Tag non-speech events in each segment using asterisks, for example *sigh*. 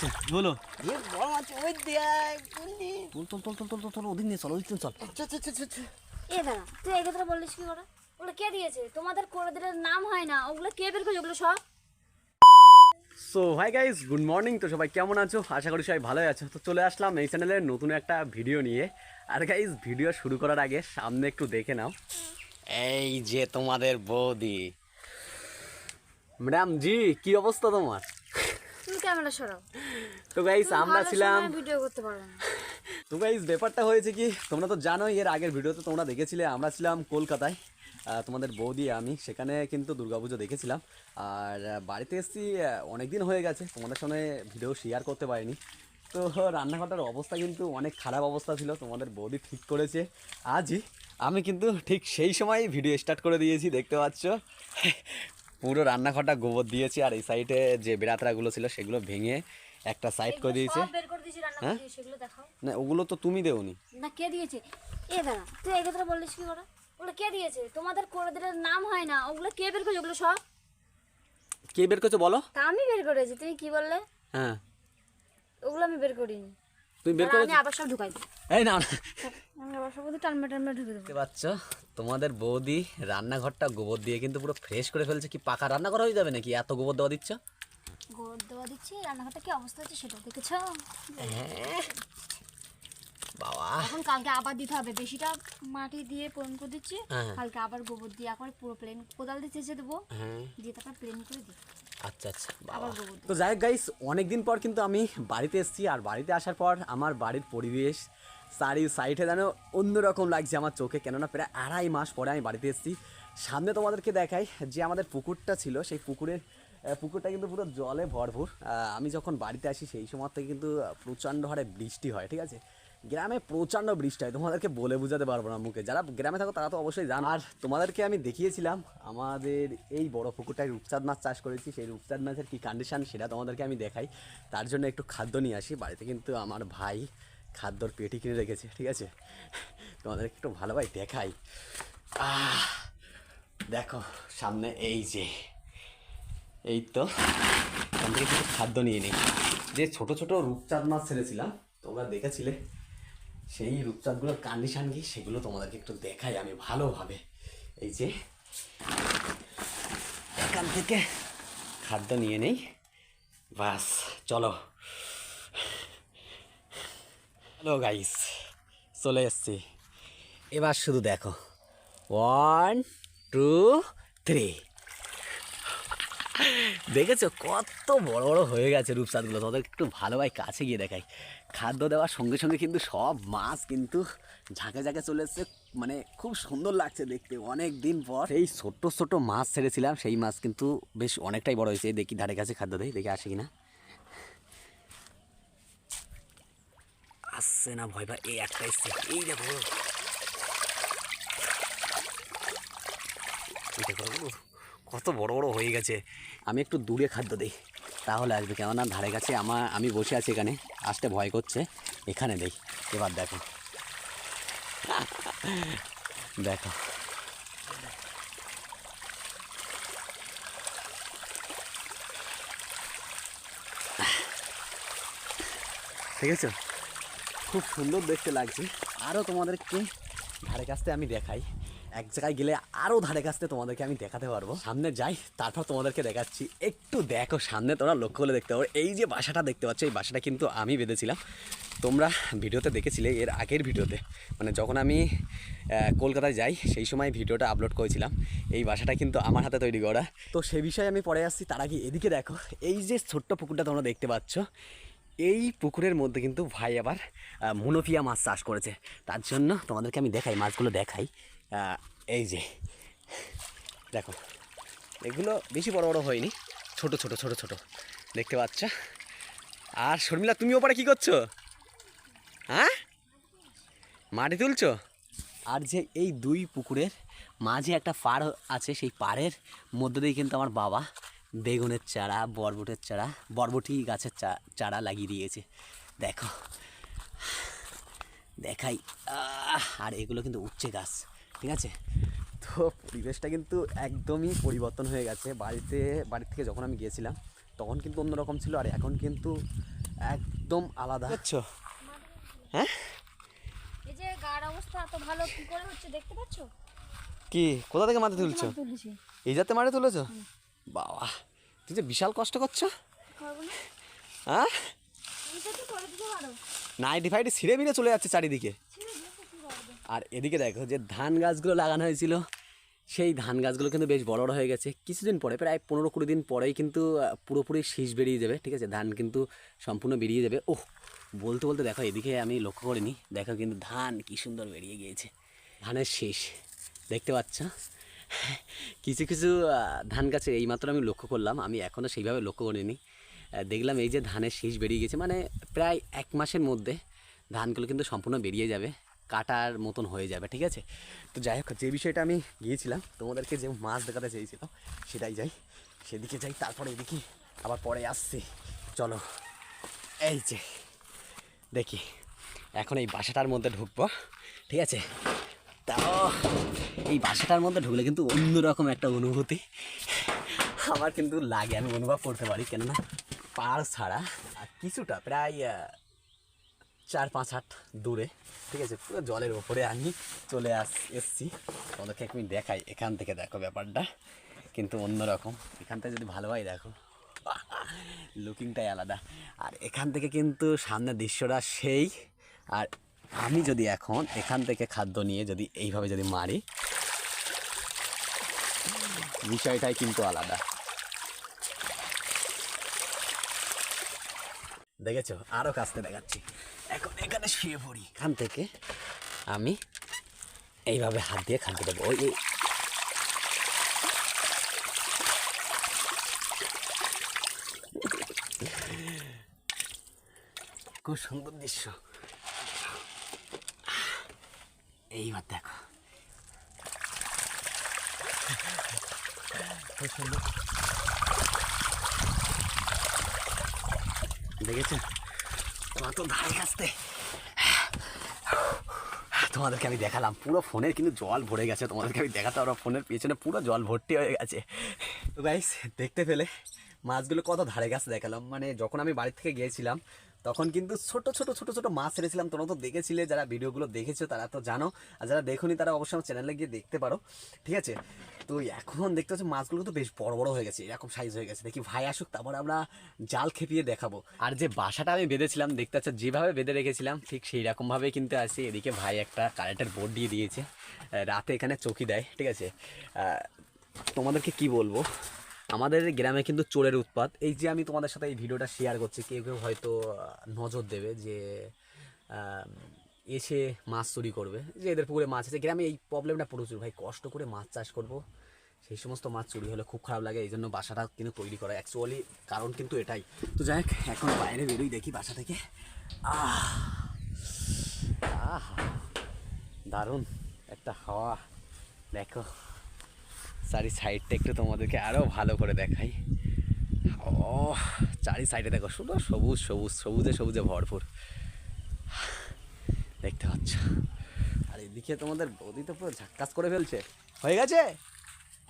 খুব বলো। এ বড় মাছ ওই দেয় বললি। তোল তোল তোল তোল তোল তোল তোল ওদিন নিয়ে চল ওদিন চল। এ দাঁড়া তুই এই কথাটা বললিস কি করে? ওগুলো কে দিয়েছে? তোমাদের কোড়াদের নাম হয় না। ওগুলো কে বের করেছে? ওগুলো সব? So hi guys good morning তো সবাই কেমন আছো? আশা করি সবাই ভালোই আছো। তো চলে আসলাম এই চ্যানেলের নতুন একটা ভিডিও নিয়ে। আর গাইস ভিডিও শুরু করার আগে সামনে একটু দেখে নাও। এই যে তোমাদের বৌদি। ম্যাডাম জি কি অবস্থা তোমার? তুমি ক্যামেরা সরাও। তো গাইস আমরা ছিলাম ভিডিও করতে পারব না। তো গাইজ ব্যাপারটা হয়েছে কি তোমরা তো জানোই এর আগের ভিডিওতে তোমরা দেখেছিলে আমরা ছিলাম কলকাতায়। তোমাদের বৌদি আমি সেখানে কিন্তু দুর্গাপুজো দেখেছিলাম। আর বাড়িতে এসেছি অনেক দিন হয়ে গেছে তোমাদের সঙ্গে ভিডিও শেয়ার করতে পারিনি। তো রান্নাঘরটার অবস্থা কিন্তু অনেক খারাপ অবস্থা ছিল তোমাদের বৌদি ঠিক করেছে। আজই আমি কিন্তু ঠিক সেই সময় ভিডিও স্টার্ট করে দিয়েছি দেখতে পাচ্ছ? পুরো রান্নাঘরটা গোবর দিয়েছি আর এই সাইডে যে বেড়াতরাগুলো ছিল সেগুলো ভেঙে একটা সাইড করে দিয়েছে। সব করে দিয়েছি রান্না সেগুলো দেখাও। না ওগুলো তো তুমি দেওনি। না কে দিয়েছে? এ দাঁড়া তুই এই কথাটা বললিস কি করে? ওগুলো কে দিয়েছে? তোমাদের কোড়াদের নাম হয় না। ওগুলো কে বের করেছে? ওগুলো সব? কে বের করছ বলো? আমি বের করেছি তুমি কি বললে? হ্যাঁ। ওগুলো আমি বের করিনি। তুমি বের করে আবার সব ঢুকাই এই না। আবার দেখতে পাচ্ছ? তোমাদের বৌদি রান্নাঘরটা গোবর দিয়ে কিন্তু পুরো ফ্রেশ করে ফেলছে। কি পাকা রান্না করা হয়ে যাবে নাকি? এত গোবর দেওয়া দিচ্ছ? গোড় দেওয়া দিচ্ছি রান্নাঘরটা কি অবস্থা হচ্ছে সেটা দেখেছ? বাবা। এখন কালকে আবার দিতে হবে। বেশিটা মাটি দিয়ে পূরণ করে দিচ্ছি। হ্যাঁ। কালকে আবার গোবর দিয়ে একবার পুরো প্লেন কোদাল দিয়ে চেঁচে দেবো। হ্যাঁ। দিয়ে তারপর প্লেন করে দিই। আচ্ছা আচ্ছা বাবা তো যাই হোক গাইস অনেকদিন পর কিন্তু আমি বাড়িতে এসেছি আর বাড়িতে আসার পর আমার বাড়ির পরিবেশ চারি সাইডে যেন অন্যরকম লাগছে আমার চোখে। কেননা প্রায় আড়াই মাস পরে আমি বাড়িতে এসেছি। সামনে তোমাদেরকে দেখাই যে আমাদের পুকুরটা ছিল সেই পুকুরের পুকুরটা কিন্তু পুরো জলে ভরপুর। আমি যখন বাড়িতে আসি সেই সময় থেকে কিন্তু প্রচণ্ড হারে বৃষ্টি হয় ঠিক আছে? গ্রামে প্রচণ্ড বৃষ্টি হয়, তোমাদেরকে বলে বোঝাতে পারব না মুখে। যারা গ্রামে থাকো তারা তো অবশ্যই জান। আর তোমাদেরকে আমি দেখিয়েছিলাম, আমাদের এই বড় পুকুরটায় রূপচাঁদ মাছ চাষ করেছি। সেই রূপচাঁদ মাছের কী কন্ডিশান সেটা তোমাদেরকে আমি দেখাই। তার জন্য একটু খাদ্য নিয়ে আসি। বাড়িতে কিন্তু আমার ভাই খাদ্যর পেটি কিনে রেখেছে, ঠিক আছে? তোমাদেরকে একটু ভালো ভাই দেখাই দেখো, সামনে এই যে, এই তো এখান খাদ্য নিয়ে নিই। যে ছোট ছোট রূপচাঁদ মাছ ছেড়েছিলাম, তোমরা দেখেছিলে। সেই রূপচাঁদগুলোর কন্ডিশন কি সেগুলো তোমাদেরকে একটু দেখাই আমি ভালোভাবে। এই যে, এখান থেকে খাদ্য নিয়ে নেই। বাস, চলো। হ্যালো গাইস, চলে এসছি। এবার শুধু দেখো। One, two, three. দেখেছ? কত বড় বড় হয়ে গেছে রূপসাদগুলো তোদের একটু ভালোভাবে কাছে গিয়ে দেখাই। খাদ্য দেওয়ার সঙ্গে সঙ্গে কিন্তু সব মাছ কিন্তু ঝাঁকে ঝাঁকে চলে এসছে। মানে খুব সুন্দর লাগছে দেখতে, অনেক দিন পর। সেই ছোট্ট ছোট মাছ ছেড়েছিলাম, সেই মাছ কিন্তু বেশ অনেকটাই বড় হয়েছে। দেখি ধারে কাছে খাদ্য দেয় দেখে আসে কিনা। আসছে না ভয় ভয় এই একটা এসছে। এই দেখো। কত বড় বড় হয়ে গেছে। আমি একটু দূরে খাদ্য দিই। তাহলে আসবে কেননা ধারে কাছে আমার, আমি বসে আছি এখানে, আসতে ভয় করছে। এখানে দেখি, এবার দেখো। *laughs* দেখো। ঠিক আছে খুব সুন্দর দেখতে লাগছে। আরও তোমাদেরকে ধারে কাছতে আমি দেখাই। এক জায়গায় গেলে আরও ধারে কাছতে তোমাদেরকে আমি দেখাতে পারব। সামনে যাই, তারপর তোমাদেরকে দেখাচ্ছি। একটু দেখো সামনে, তোমরা লক্ষ্য করে দেখতে পারো। এই যে বাসাটা দেখতে পাচ্ছ, এই বাসাটা কিন্তু আমি বেঁধেছিলাম। তোমরা ভিডিওতে দেখেছিলে এর আগের ভিডিওতে। মানে যখন আমি কলকাতায় যাই, সেই সময় ভিডিওটা আপলোড করেছিলাম। এই বাসাটা কিন্তু আমার হাতে তৈরি করা। তো সে বিষয়ে আমি পরে আসছি, তার আগে এদিকে দেখো। এই যে ছোট্ট পুকুরটা তোমরা দেখতে পাচ্ছ, এই পুকুরের মধ্যে কিন্তু ভাই আবার মুনোফিয়া মাছ চাষ করেছে। তার জন্য তোমাদেরকে আমি দেখাই, মাছগুলো দেখাই। এই যে, দেখো, এগুলো বেশি বড় বড় হয়নি, ছোট ছোট ছোট ছোট, দেখতে পাচ্ছ? আর শর্মিলা, তুমি ওপারে কি করছ? হ্যাঁ মাটি তুলছো? আর যে এই দুই পুকুরের মাঝে একটা পাড় আছে, সেই পাড়ের মধ্যে দিয়ে কিন্তু আমার বাবা বেগুনের চারা, বরবটের চারা, বরবটি গাছের চারা লাগিয়ে দিয়েছে। দেখো, দেখাই আর এগুলো কিন্তু উচ্ছে গাছ। ঠিক আছে? তো পরিবেশটা কিন্তু একদমই পরিবর্তন হয়ে গেছে। বাড়িতে বাড়ি থেকে যখন আমি গিয়েছিলাম তখন কিন্তু অন্যরকম ছিল আর এখন কিন্তু একদম আলাদা। আচ্ছা হ্যাঁ? এই যে গার অবস্থা এত ভালো কি করে হচ্ছে দেখতে পাচ্ছ? কি? কোথা থেকে মাটি তুলছো? এই যাতে মাটি তুলেছো? বাবা তুই যে বিশাল কষ্ট করছ? হ্যাঁ? তো করে দিতে পারো। নাইটি ফাইটি ছিঁড়ে মিড়ে চলে যাচ্ছে চারিদিকে ছেড়ে দিয়ে তো কি করবে আর এদিকে দেখো যে ধান গাছগুলো লাগানো হয়েছিল। সেই ধান গাছগুলো কিন্তু বেশ বড় বড় হয়ে গেছে। কিছুদিন পরে, প্রায় পনেরো কুড়ি দিন পরেই কিন্তু পুরোপুরি শীষ বেরিয়ে যাবে, ঠিক আছে? ধান কিন্তু সম্পূর্ণ বেরিয়ে যাবে। ওহ, বলতে বলতে দেখো, এদিকে আমি লক্ষ্য করিনি। দেখো কিন্তু ধান কি সুন্দর বেরিয়ে গিয়েছে। ধানের শীষ, দেখতে পাচ্ছ? কিছু কিছু ধান গাছে এইমাত্র আমি লক্ষ্য করলাম, আমি এখনও সেইভাবে লক্ষ্য করিনি। দেখলাম এই যে ধানের শীষ বেরিয়ে গেছে মানে প্রায় এক মাসের মধ্যে ধানগুলো কিন্তু সম্পূর্ণ বেরিয়ে যাবে। কাটার মতন হয়ে যাবে, ঠিক আছে? তো যাই হোক, যে বিষয়টা আমি গিয়েছিলাম, তোমাদেরকে যে মাছ দেখাতে চেয়েছিলাম সেটাই যাই, সেদিকে যাই, তারপরে এদিকে আবার পরে আসছি। চলো, এই যে, দেখি, এখন এই বাসাটার মধ্যে ঢুকবো, ঠিক আছে? তাও এই বাসাটার মধ্যে ঢুকলে কিন্তু অন্যরকম একটা অনুভূতি। আমার কিন্তু লাগে, আমি অনুভব করতে পারি, কেননা পাড় ছাড়া আর কিছুটা, প্রায় চার পাঁচ হাট দূরে, ঠিক আছে? পুরো জলের ওপরে আমি চলে আস, এসছি। তোমাদেরকে এক মিনিট দেখাই, এখান থেকে দেখো ব্যাপারটা। কিন্তু অন্যরকম। এখান থেকে যদি ভালোভাবে দেখো। লুকিংটাই আলাদা। আর এখান থেকে কিন্তু সামনের দৃশ্যটা সেই। আর আমি যদি এখন এখান থেকে খাদ্য নিয়ে যদি এইভাবে যদি মারি, বিষয়টাই কিন্তু আলাদা। দেখেছ? আরও কাছতে দেখাচ্ছি। এখন এখানে শুয়ে পড়ি। এখান থেকে আমি এইভাবে হাত দিয়ে খাদ্য দেবো। ওই খুব সুন্দর দৃশ্য। এইবার দেখো। খুব সুন্দর। দেখেছ? কত ধারে আসতে। তোমাদেরকে আমি দেখালাম। পুরো ফোনের কিন্তু জল ভরে গেছে। তোমাদেরকে আমি দেখাতে পারব ফোনের পেছনে পুরো জল ভর্তি হয়ে গেছে। তো গাইস দেখতে পেলে মাছগুলো কত ধারে গাছ দেখালাম। মানে যখন আমি বাড়ি থেকে গিয়েছিলাম তখন কিন্তু ছোট ছোট ছোট ছোট মাছ ছেড়েছিলাম তোমরা তো দেখেছিলে, যারা ভিডিওগুলো দেখেছ তারা তো জানো। আর যারা দেখোনি তারা অবশ্যই আমার চ্যানেলে গিয়ে দেখতে পারো। ঠিক আছে? তো এখন দেখতে হচ্ছে মাছগুলো তো বেশ বড় বড় হয়ে গেছে, এরকম সাইজ হয়ে গেছে। দেখি ভাই আসুক, তারপর আমরা জাল খেপিয়ে দেখাবো। আর যে বাসাটা আমি বেঁধেছিলাম, দেখতে হচ্ছে যেভাবে বেঁধে রেখেছিলাম, ঠিক সেই রকমভাবে কিন্তু আছে। এদিকে ভাই একটা কারেন্টের বোর্ড দিয়ে দিয়েছে। রাতে এখানে চকি দেয়, ঠিক আছে? তোমাদেরকে কি বলব? আমাদের গ্রামে কিন্তু চোরের উৎপাত। এই যে আমি তোমাদের সাথে এই ভিডিওটা শেয়ার করছি, কেউ কেউ হয়তো নজর দেবে যে এসে মাছ চুরি করবে। যে এদের পুকুরে মাছ আছে, গ্রামে এই প্রবলেমটা প্রচুর। ভাই, কষ্ট করে মাছ চাষ করব, সেই সমস্ত মাছ চুরি হলে খুব খারাপ লাগে এই জন্য বাসাটা কিন্তু তৈরি করা। অ্যাকচুয়ালি কারণ কিন্তু এটাই। তো যাই হোক, এখন বাইরে বেরোই, দেখি বাসা থেকে। আহ আহ, দারুণ একটা হাওয়া। দেখো। চারি সাইডটা একটু তোমাদেরকে আরও ভালো করে দেখাই। ও চারি সাইডে দেখো শুধু সবুজ সবুজ সবুজে সবুজে ভরপুর। দেখতে পাচ্ছ? আর এদিকে তোমাদের বৌদি তো পুরো ঝাক্কাস করে ফেলছে। হয়ে গেছে?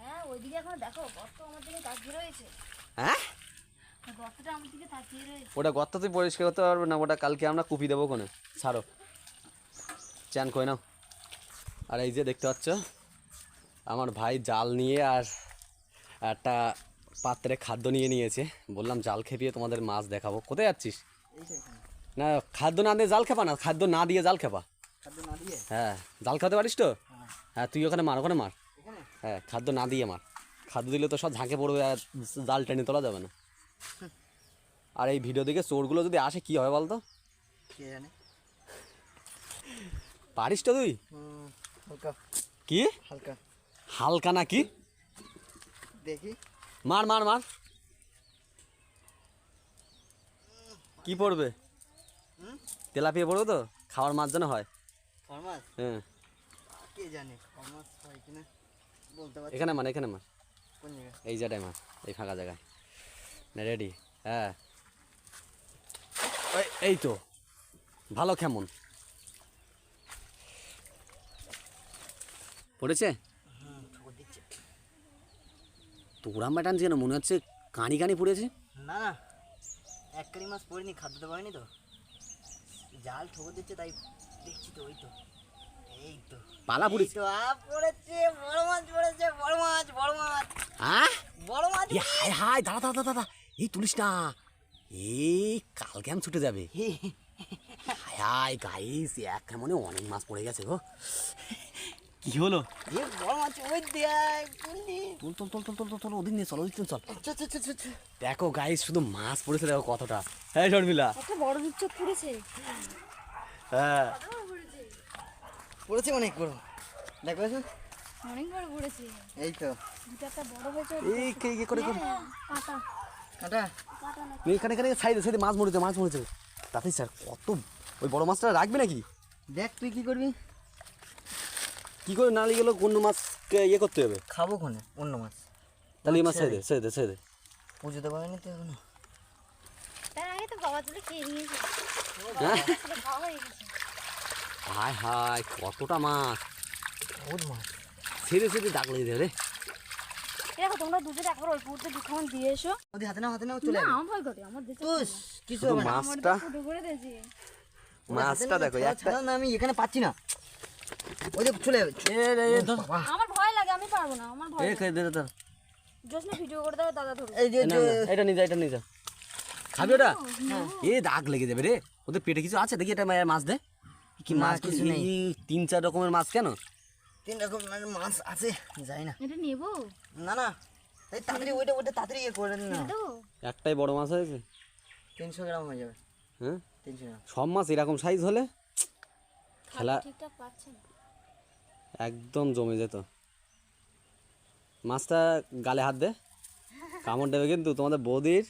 হ্যাঁ ওইদিকে এখন দেখো গর্ত আমার দিকে তাকিয়ে রয়েছে। হ্যাঁ? গর্তটা আমার দিকে তাকিয়ে রয়েছে। ওটা গর্ত তুই পরিষ্কার করতে পারবে না ওটা কালকে আমরা কুপি দেবো কোনে ছাড়ো। চান কই নাও। আর এই যে দেখতে পাচ্ছ? আমার ভাই জাল নিয়ে আর একটা পাত্রে খাদ্য নিয়ে নিয়েছে। বললাম জাল খেপিয়ে তোমাদের মাছ দেখাবো। কোথায় যাচ্ছিস? না খাদ্য না দিয়ে জাল খেপা না খাদ্য না দিয়ে জাল খেপা। হ্যাঁ জাল খেতে পারিস তো? হ্যাঁ। তুই ওখানে মার ওখানে মার। হ্যাঁ খাদ্য না দিয়ে মার। খাদ্য দিলে তো সব ঝাঁকে পড়বে আর জাল টেনে তোলা যাবে না। *laughs* আর এই ভিডিও দেখে চোরগুলো যদি আসে কি হবে বলতো? পারিস তো তুই? কি? হালকা। হালকা নাকি? দেখি। মার মার মার। কি পড়বে? তেলাপিয়া পড়বে তো? খাওয়ার মাছ যেন হয়। হ্যাঁ। কে জানে হয় কিনা বলতে এখানে মার এখানে মার। এই জায়গায় মার এই ফাঁকা জায়গায়। না রেডি হ্যাঁ। এই তো। ভালো কেমন? পড়েছে? তোরা ম্যাটান যেন মনে হচ্ছে কানি কানি পড়েছে না না এক কারি মাছ পড়িনি খাদ্য দেওয়া হয়নি তো। জাল ঠোকর দিচ্ছে তাই দেখছি তো ওই তো। এই তো। পালা পড়েছে তো আ পড়েছে বড় মাছ পড়েছে বড় মাছ বড় মাছ। হ্যাঁ বড় মাছ হায় হায় দাঁড়া দাঁড়া, দাঁড়া এই তুলিস না। এই কালকে আমি ছুটে যাবে। *laughs* হায় হায় গাইস এক মনে অনেক মাছ পড়ে গেছে গো। কি হলো? এ বড় মাছ ওই দেখ গাইস শুধু মাছ পড়েছে দেখো কতটা হ্যাঁ শর্মিলা? বড় পড়েছে। হ্যাঁ। পড়েছে অনেক বড়। দেখো অনেক বড় পড়েছে। এই তো। বড় হয়েছে এই কে কে করে করে? কাটা কাঁটা কাটা না। এখানে এখানে সাইডে সাইডে মাছ মরেছে মাছ মরেছে। তাতে স্যার কত ওই বড় মাছটা রাখবে নাকি? দেখ তুই কি করবি? কি করে না গেলো অন্য মাছকে ইয়ে করতে হবে? খাব কোনে? অন্য মাছ। তাহলে এই মাছ ছেড়ে দে ছেড়ে দে ছেড়ে দে। পুজো দেওয়া তো এখনও তার আগে তো বাবা তুলে খেয়ে নিয়েছে হ্যাঁ? হায় হায় কতটা মাছ? বহুত মাছ। ছেড়ে ছেড়ে দাগ লেগে দেবে রে। দেখো তোমরা দুজন একবার ওই পুকুরতে দুখান দিয়ে এসো। ওদের হাতে নাও হাতে চলে না যাবে ভয় করে আমার দেখে কিছু না মাছটা? মাছটা দেখো একটা না আমি এখানে পাচ্ছি না। ওই দেখ চলে এ এ আমার ভয় লাগে আমি পারব না আমার ভয় এ খাই দে দে, দে। না ভিডিও করে দেবে দাদা ধরবে। এই যে এটা নিয়ে যা এটা নিয়ে যা। খাবি ওটা? এ দাগ লেগে যাবে রে। ওদের পেটে কিছু আছে দেখি এটা মায়ের মাছ দে। কি মাছ কিছু নেই। তিন চার রকমের মাছ কেন? তিন রকম মাছ আছে যাই না। এটা নেব? না না এই তাড়াতাড়ি ওইটা ওইটা তাড়াতাড়ি ইয়ে করে না। একটাই বড় মাছ হয়েছে? তিনশো গ্রাম হয়ে যাবে। হ্যাঁ? তিনশো গ্রাম। সব মাছ এরকম সাইজ হলে খেলা ঠিকঠাক একদম জমে যেত। মাছটা গালে হাত দে। কামড় দেবে কিন্তু তোমাদের বৌদির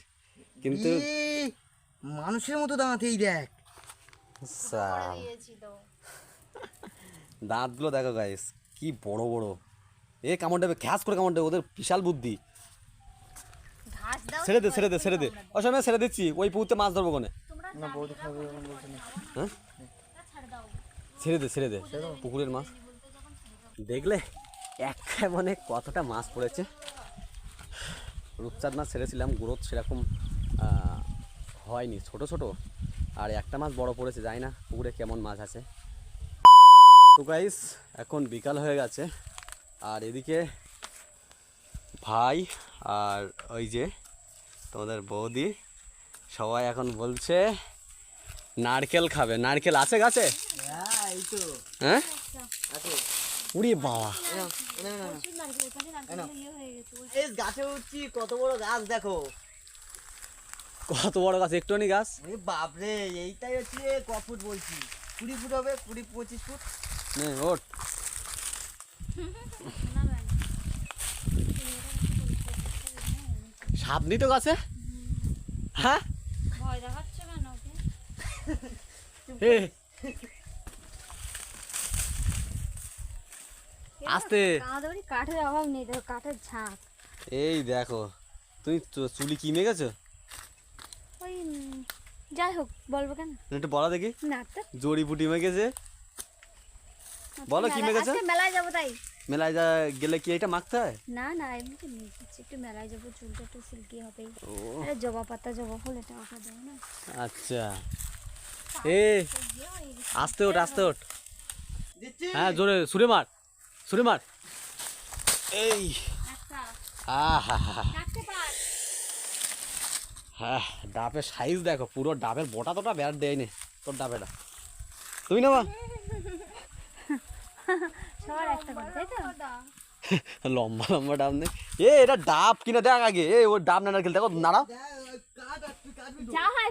কিন্তু মানুষের মতো দাঁড়াতে এই দেখ। দাঁতগুলো দেখো গাইস কি বড় বড়। এ কামড় দেবে খ্যাস করে কামড় দেবে ওদের বিশাল বুদ্ধি। ছেড়ে দে ছেড়ে দে ছেড়ে দে। ওই সময় ছেড়ে দিচ্ছি ওই পুকুরতে মাছ ধরবো কোনে হ্যাঁ ছেড়ে দে ছেড়ে দে। পুকুরের মাছ। দেখলে এক মানে কতটা মাছ পড়েছে। রূপচাঁদ মাছ ছেড়েছিলাম গ্রোথ সেরকম হয়নি ছোট ছোট। আর একটা মাছ বড় পড়েছে যাই না পুকুরে কেমন মাছ আছে। তো গাইস এখন বিকাল হয়ে গেছে আর এদিকে ভাই আর ওই যে তোমাদের বৌদি সবাই এখন বলছে নারকেল খাবে। নারকেল আছে গাছে? হ্যাঁ উড়ি বাবা। গেছে ওই এই গাছে উঠছি কত বড় গাছ দেখো। কত বড় গাছ একটুখানি গাছ? ওরে বাপরে এইটাই হচ্ছে ক ফুট বলছি। কুড়ি ফুট হবে কুড়ি পঁচিশ ফুট। নে ওঠ। সাপ নি তো গাছে? হ্যাঁ? ভয় দেখাচ্ছে কেন ওকে? আস্তে। কাঠের অভাব নেই দেখো কাঠের ঝাঁক। এই দেখো তুমি চুলি কিমে গেছো? ওই যাই হোক বলব কেন? একটু বলা দেখি। না তো জড়ি বুটি মেগেছে। বলো কি মেগেছো? মেলায় যাব তাই। মেলায় যা গেলে কি এটা মাখতে হয়? না না এমনিতে নিয়ে যাচ্ছি একটু মেলায় যাব চুলটা একটু সিল্কি ও। আরে জবা পাতা জবা ফুল এটা ওটা দেবো না। আচ্ছা। এ আস্তে ওঠ আস্তে ওঠ। হ্যাঁ জোরে সুরে মার। সুরে মার এই। একটা আহা। রাখতে পার হ্যাঁ ডাবের সাইজ দেখো পুরো ডাবের বটা তোটা বেড় দেয়নি তোর ডাবেটা। তুমি না সবার একটা করে তাই তো? লম্বা লম্বা ডাব নেই এ এটা ডাব কিনা দেখ আগে। এ ও ডাব না দেখো হয়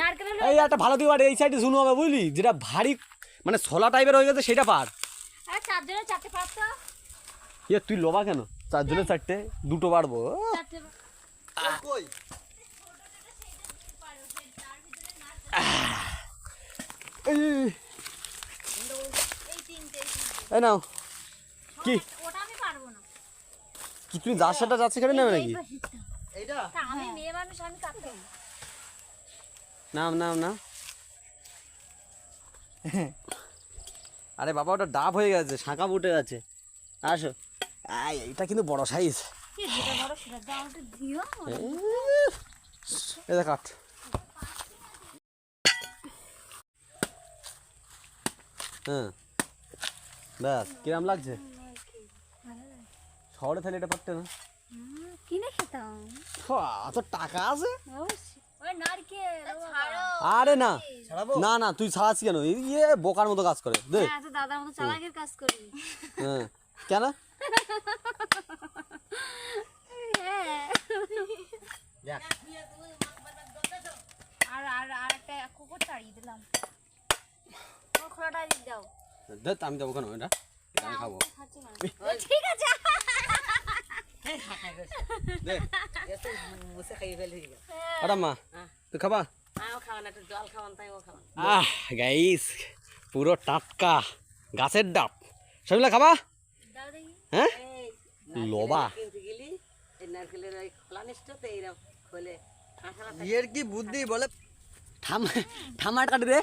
নারকেল হলো। এই একটা ভালো দিবার এই সাইডে শুনু হবে বুঝলি? যেটা ভারী মানে ছলা টাইপের হয়ে গেছে সেটা পার। এ তুই লোবা কেন? চারজনের চারটে দুটো এই, এই নাও। কি? ওটা আমি কি তুমি যার সেটা যাচ্ছে কেটে নেবে নাকি? এই পাশেরটা। এইটা? তা আমি মেয়ে মানুষ আমি কাটতে নাম নাম না *laughs* আরে বাবা ওটা ডাব হয়ে গেছে শাঁকা উঠে গেছে। আসো। এইটা কিন্তু বড় সাইজ এটা কাট। হ্যাঁ। ব্যাস কিরাম লাগছে? শহরে থাকলে এটা পারতে না। কিনে খেতাম। টাকা আছে? আরে না না না তুই ছাড়াচ্ছি কেন? ইয়ে বোকার মতো কাজ করে দে। হ্যাঁ দাদার মতো চালাকের কাজ করি। হ্যাঁ। কেন? হ্যাঁ দেখ। আর আর আর একটা কুকুর তাড়িয়ে দিলাম। খোলাটা দিয়ে দাও। দে আমি দেবো কেন? এটা এটা আমি খাব। ঠিক আছে। দে এত বসে খাইয়ে ফেলে আরে মা তুই খাবা খাওয়ান আহ গাইস পুরো টাটকা গাছের ডাব। সবগুলা খাবা? দাও হ্যাঁ? লোবা। এর কি বুদ্ধি বলে? থাম থামাট কাটি দে।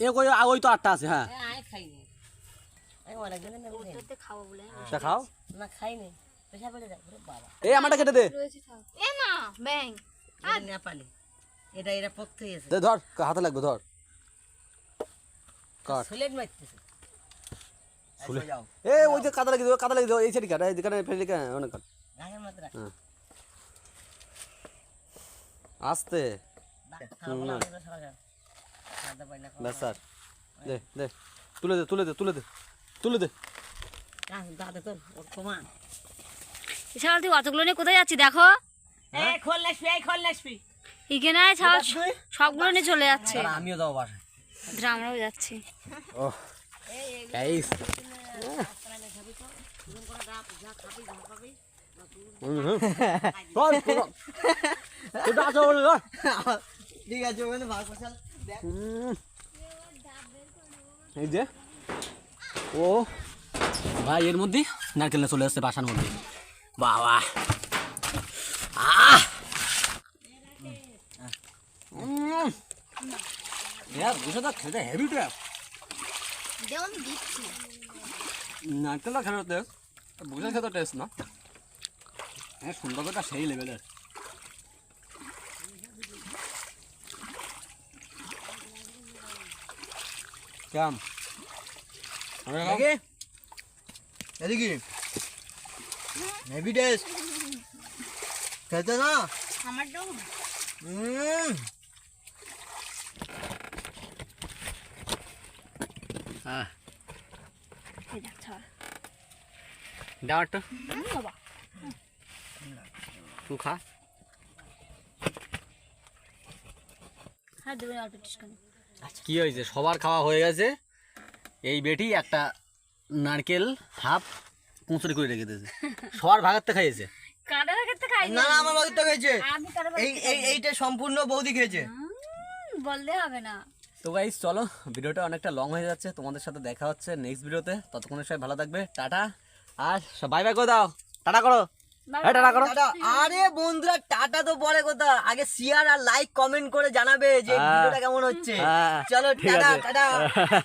এ কই আ, ওই তো আটটা আছে হ্যাঁ। খাও। না খাইনি আমারটা কেটে দে। এ না ব্যাং। এটা নেপালি এটা এরা পক্ষ হয়েছে দে ধর হাতে লাগবে ধর। কাট। সুলেট মারতেছে। ফুলে এ ওই যে কাদা লাগিয়ে দাও কাদা লাগিয়ে দাও এই সাইড কাট এই দিকে ফেলে কেন অনেক কাট গাছের মধ্যে হ্যাঁ। আস্তে। খাওয়া খাওয়া না স্যার দে দে তুলে দে তুলে দে তুলে দে তুলে দে। দাদা তোর ওর এছাড়া তুই অতগুলো নিয়ে কোথায় যাচ্ছি? দেখো। এখানে ছাড়া। সবগুলো নিয়ে চলে যাচ্ছে। আমিও যাব বাসায়। আমরাও যাচ্ছি। ও গাইস ঠিক আছে ওখানে ভাগ ফসল এই যে। ও ভাই এর মধ্যে নারকেল চলে আসছে বাসার মধ্যে। বাবা। আহ! বুঝে খেতে হেভি ট্যাপ যেমন দিচ্ছি নারকেলটা খেতে বুঝে খেতে টেস্ট না? হ্যাঁ সুন্দরটা সেই লেভেলের কেমন? এদিকে? হেভি টেস্ট খেতে না আমার হ্যাঁ তুই খা অল্প টিস্কানি কি হয়েছে? সবার খাওয়া হয়ে গেছে। এই বেটি একটা নারকেল হাফ কুঁচড়ি করে রেখে দিয়েছে। সবার ভাগাতে খাইয়েছে। না না আমার আমি কাদের এই এই এইটা সম্পূর্ণ বৌদি খেয়েছে। বললে হবে না। তো গাইস চলো ভিডিওটা অনেকটা লং হয়ে যাচ্ছে। তোমাদের সাথে দেখা হচ্ছে নেক্সট ভিডিওতে। ততক্ষণের সবাই ভালো থাকবে। টাটা। আর বাই বাই করে দাও। টাটা করো। হ্যাঁ টাটা করো। আরে বন্ধুরা টাটা তো পরে কথা আগে শেয়ার আর লাইক কমেন্ট করে জানাবে যে হ্যাঁ। ভিডিওটা কেমন হচ্ছে। হ্যাঁ, চলো টাটা টাটা। *laughs*